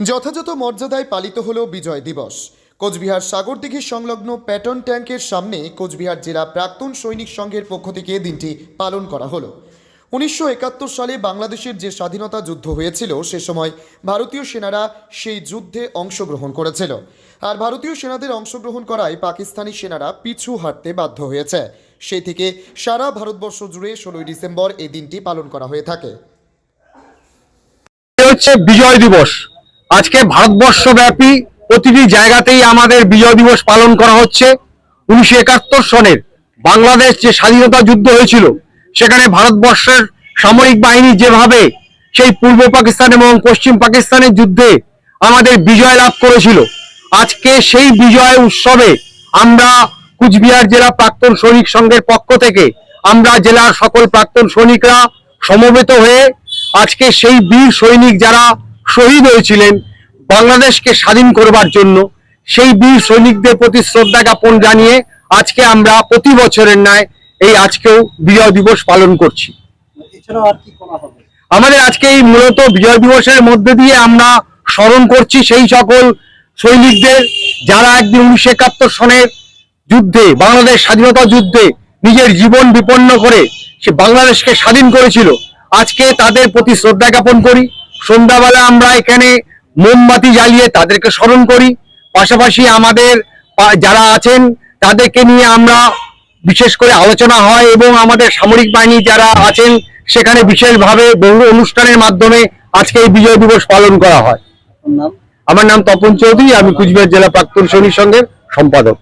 যথাযথ মর্যাদায় পালিত হল বিজয় দিবস। কোচবিহার সাগরদিঘি সংলগ্ন প্যাটন ট্যাঙ্কের সামনে কোচবিহার জেলা প্রাক্তন সৈনিক সংঘের পক্ষ থেকে দিনটি পালন করা হলো। উনিশশো একাত্তর সালে বাংলাদেশের যে স্বাধীনতা যুদ্ধ হয়েছিল, সে সময় ভারতীয় সেনারা সেই যুদ্ধে অংশগ্রহণ করেছিল। আর ভারতীয় সেনাদের অংশগ্রহণ করায় পাকিস্তানি সেনারা পিছু হাঁটতে বাধ্য হয়েছে। সেই থেকে সারা ভারতবর্ষ জুড়ে ষোলোই ডিসেম্বর এই দিনটি পালন করা হয়ে থাকে। হচ্ছে বিজয় দিবস। আজকে ভারতবর্ষব্যাপী প্রতিটি জায়গাতেই আমাদের বিজয় দিবস পালন করা হচ্ছে। উনিশশো একাত্তর সনের বাংলাদেশ যে স্বাধীনতা যুদ্ধ হয়েছিল, সেখানে ভারতবর্ষের সামরিক বাহিনী যেভাবে সেই পূর্ব পাকিস্তান এবং পশ্চিম পাকিস্তানের যুদ্ধে আমাদের বিজয় লাভ করেছিল, আজকে সেই বিজয় উৎসবে আমরা কুচবিহার জেলা প্রাক্তন সৈনিক সংঘের পক্ষ থেকে আমরা জেলার সকল প্রাক্তন সৈনিকরা সমবেত হয়ে আজকে সেই বীর সৈনিক যারা শহীদ হয়েছিলেন বাংলাদেশকে স্বাধীন করবার জন্য। সেই বীর সৈনিকদের প্রতি শ্রদ্ধা জ্ঞাপন জানিয়ে আজকে আমরা প্রতি বছরের ন্যায় এই আজকেও বিজয় দিবস পালন করছি। আমাদের আজকে এই মূলত বিজয় দিবসের মধ্যে দিয়ে আমরা স্মরণ করছি সেই সকল সৈনিকদের যারা একদিন উনিশশো একাত্তর সনের যুদ্ধে বাংলাদেশ স্বাধীনতা যুদ্ধে নিজের জীবন বিপন্ন করে সে বাংলাদেশকে স্বাধীন করেছিল। আজকে তাদের প্রতি শ্রদ্ধা জ্ঞাপন করি। সন্ধ্যাবেলা আমরা এখানে মোমবাতি জ্বালিয়ে তাদেরকে স্মরণ করি। পাশাপাশি আমাদের যারা আছেন তাদেরকে নিয়ে আমরা বিশেষ করে আলোচনা হয় এবং আমাদের সামরিক বাহিনী যারা আছেন সেখানে বিশেষভাবে বহু অনুষ্ঠানের মাধ্যমে আজকে এই বিজয় দিবস পালন করা হয়। আমার নাম তপন চৌধুরী আমি কুচবিহার জেলা প্রাক্তন সৈনিক সংঘের সম্পাদক।